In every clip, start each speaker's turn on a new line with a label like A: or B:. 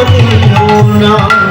A: Oh, no.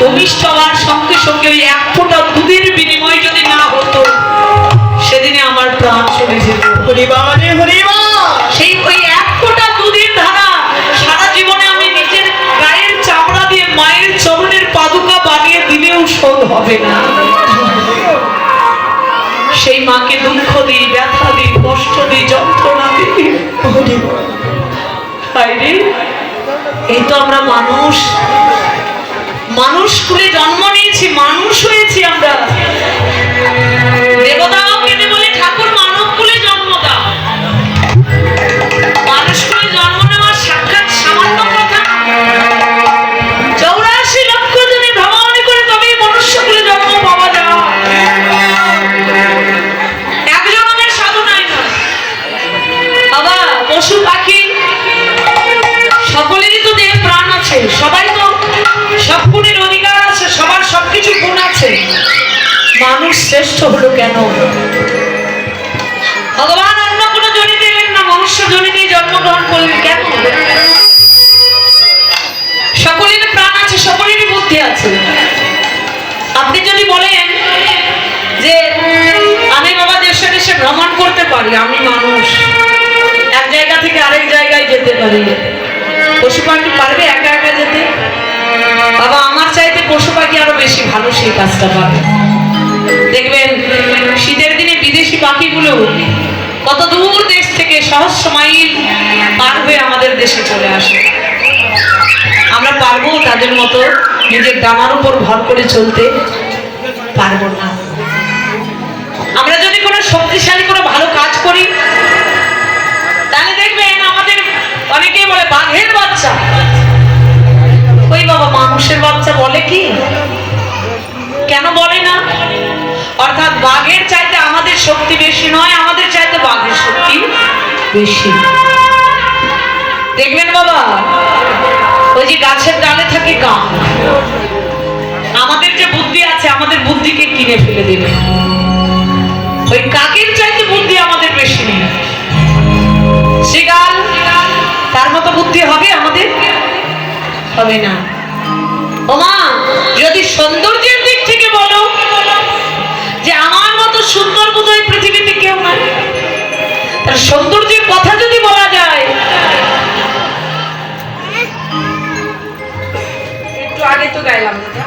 A: ভূমিষ্ঠ হওয়ার সঙ্গে সঙ্গে ওই এক ফোঁটা দুধের বিনিময় যদি না হতো সেদিনে আমার প্রাণ চলে যেত।
B: হরিবা হরিবা
A: সেই ওই এক ফোঁটা দুধের ধারা সারা জীবনে আমি নিজের গায়ের চামড়া দিয়ে মায়ের চরণের পাদুকা বানিয়ে দিলেও শোধ হবে না। সেই মাকে দুঃখ দিই ব্যথা দিই কষ্ট দিই যন্ত্রণা দিই। এই তো আমরা মানুষ। মানুষ কুলে জন্ম নিয়েছি মানুষ হয়েছি। যেতে পশু পাখি পারবে একা একা যেতে? বাবা, আমার চাইতে পশু পাখি আরও বেশি ভালো সেই কাজটা পাবে। দেখবেন, শীতের দিনে বিদেশি পাখিগুলো কত দূর দেশ থেকে সহস্র মাইল পার হয়ে আমাদের দেশে চলে আসে। আমরা পারব তাদের মতো নিজের ডানার উপর ভর করে চলতে? পারব না। আমরা যদি কোনো শক্তিশালী, কোনো ভালো কাজ করি অনেকেই বলে, বাঘের বাচ্চা। ওই বাবা, মানুষের বাচ্চা বলে কি? কেন বলে না? অর্থাৎ বাঘের চাইতে আমাদের শক্তি বেশি নয়, আমাদের চাইতে বাঘের শক্তি বেশি। দেখবেন বাবা, ওই যে গাছের ডালে থাকে কাক আমাদের যে বুদ্ধি আছে, আমাদের বুদ্ধিকে কিনে ফেলে দেবে। ওই কাকের চাইতে বুদ্ধি আমাদের বেশি নেই। হবে না। ওমা, যদি সৌন্দর্যের দিক থেকে বলো, যে আমার মতো সুন্দর বোধহয় পৃথিবীতে কেউ নাই। তার সৌন্দর্যের কথা যদি বলা যায়, একটু আগে তো গাইলাম দাদা।